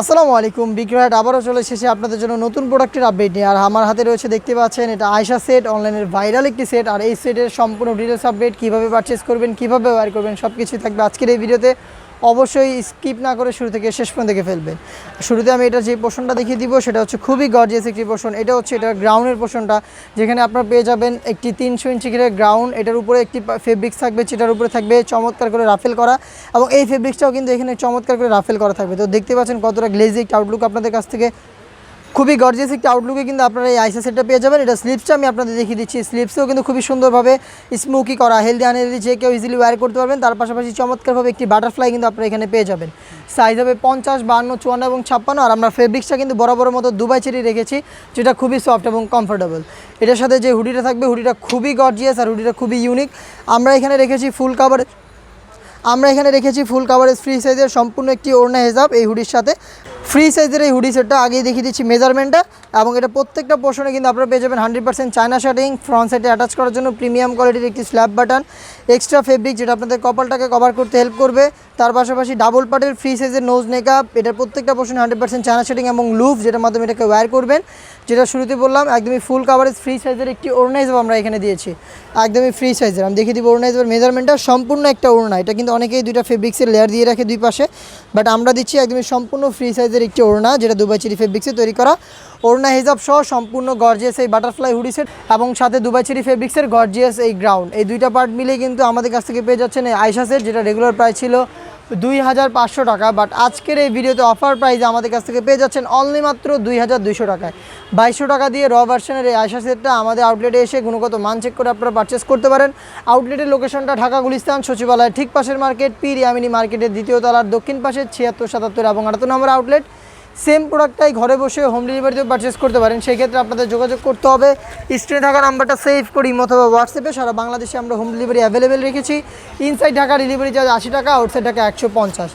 আসসালামু আলাইকুম বিক্রয়হাট আবারও চলে এসেছে আপনাদের জন্য নতুন প্রোডাক্টের আপডেট নিয়ে। আর আমার হাতে রয়েছে, দেখতে পাচ্ছেন, এটা আয়সা সেট অনলাইনের ভাইরাল একটি সেট আর এই সেটের সম্পূর্ণ ডিটেলস আপডেট কীভাবে পারচেস করবেন, কীভাবে ব্যবহার করবেন সব কিছুই থাকবে আজকের এই ভিডিওতে অবশ্যই স্কিপ না করে শুরু থেকে শেষ পর্যন্ত দেখে ফেলবেন। শুরুতে আমি এটা যে পোর্শনটা দেখিয়ে দিব, সেটা হচ্ছে খুবই গর্জিয়াস একটি পোর্শন এটা হচ্ছে, এটা গ্রাউন্ডের পোর্শনটা যেখানে আপনারা পেয়ে যাবেন একটি তিনশো ইঞ্চি ঘিরে গ্রাউন্ড এটার উপরে একটি ফেব্রিক্স থাকবে সেটার উপরে থাকবে চমৎকার করে রাফেল করা। এবং এই ফেব্রিক্সটাও কিন্তু এখানে চমৎকার করে রাফেল করা থাকবে। তো দেখতে পাচ্ছেন কতটা গ্লেজি আউটলুক আপনাদের কাছ থেকে। খুবই গর্জিয়াস একটি আউটলুকে কিন্তু আপনারা এই আইসা সেটটা পেয়ে যাবেন। এটা স্লিপসটা আমি আপনাদের দেখিয়ে দিচ্ছি। স্লিপসেও কিন্তু খুবই সুন্দরভাবে স্মোকি করা হেলদি আনহেলদি যে কেউ ইজিলি ওয়্যার করতে পারবেন। তার পাশাপাশি চমৎকারভাবে একটি বাটারফ্লাই কিন্তু আপনারা এখানে পেয়ে যাবেন। সাইজ হবে পঞ্চাশ বান্ন চুয়ান্ন এবং ছাপ্পান্ন। আর আমরা ফেব্রিক্সটা কিন্তু বরাবর মতো দুবাই চেরি রেখেছি, যেটা খুবই সফট এবং কমফোর্টেবল এটার সাথে যে হুডিটা থাকবে হুডিটা খুবই গর্জিয়াস আর হুডিটা খুবই ইউনিক আমরা এখানে রেখেছি ফুল কাভার আমরা এখানে রেখেছি ফুল কাভারেজ ফ্রি সাইজের সম্পূর্ণ একটি ওড়না হেজাব এই হুডির সাথে। ফ্রি সাইজের এই হুডি সেটটা আগেই দেখিয়ে দিচ্ছি মেজারমেন্টটা এবং এটা প্রত্যেকটা পোর্শনে কিন্তু আপনারা পেয়ে যাবেন hundred percent China shirting front সাইডে অ্যাটাচ করার জন্য প্রিমিয়াম কোয়ালিটির একটি স্ল্যাব বাটন এক্সট্রা ফেব্রিক যেটা আপনাদের কপালটাকে কভার করতে হেল্প করবে। তার পাশাপাশি ডাবল পার্টের ফ্রি সাইজের নোজ মেকআপ এটার প্রত্যেকটা পোর্শনে হান্ড্রেড পার্সেন্ট চায়না শার্টিং এবং লুফ যেটার মাধ্যমে এটাকে ওয়্যার করবেন। যেটা শুরুতে বললাম, একদমই ফুল কাভারেজ ফ্রি সাইজের একটি ওড়না আমরা এখানে দিয়েছি। একদমই ফ্রি সাইজের আমি দেখিয়ে দিব ওড়না মেজারমেন্টটা সম্পূর্ণ একটা ওড়না। এটা কিন্তু অনেকেই দুইটা ফেব্রিক্সের লেয়ার দিয়ে রাখে দুই পাশে। বাট আমরা দিচ্ছি একদমই সম্পূর্ণ ফ্রি সাইজের একটি ওড়না, যেটা দুবাই চিরি ফেব্রিক্সে তৈরি করা ওড়না, হিজাব সহ সম্পূর্ণ গর্জিয়াস এই বাটারফ্লাই হুডি সেট এবং সাথে দুবাই চিরি ফেব্রিক্সের গর্জিয়াস এই গ্রাউন্ড এই দুইটা পার্ট মিলে কিন্তু আমাদের কাছ থেকে পেয়ে যাচ্ছেন এই আইসা সেট যেটা রেগুলার প্রাইস ছিল দুই হাজার পাঁচশো টাকা বাট আজকের এই ভিডিওতে অফার প্রাইস আমাদের কাছ থেকে পেয়ে যাচ্ছেন অনলি মাত্র দুই হাজার দুইশো টাকায়। বাইশশো টাকা দিয়ে র ভার্সনের এই আয়সা সেটটা আমাদের আউটলেটে এসে গুণগত মান চেক করে আপনারা পারচেস করতে পারেন। আউটলেটের লোকেশনটা ঢাকা, গুলিস্তান সচিবালয় ঠিক পাশের মার্কেট পি রিয়ামিনি মার্কেটের দ্বিতীয় তলার দক্ষিণ পাশে ছিয়াত্তর, সাতাত্তর এবং আটাত্তর নম্বর আউটলেট সেম প্রোডাক্টটাই ঘরে বসে হোম ডেলিভারিতেও পারচেস করতে পারেন। সেই ক্ষেত্রে আপনাদের যোগাযোগ করতে হবে। স্ক্রিনে থাকা নাম্বারটা সেভ করি অথবা হোয়াটসঅ্যাপে সারা বাংলাদেশে আমরা হোম ডেলিভারি অ্যাভেলেবেল রেখেছি। ইনসাইড ঢাকা ডেলিভারি চার্জ আশি টাকা আউটসাইড ঢাকা একশো পঞ্চাশ।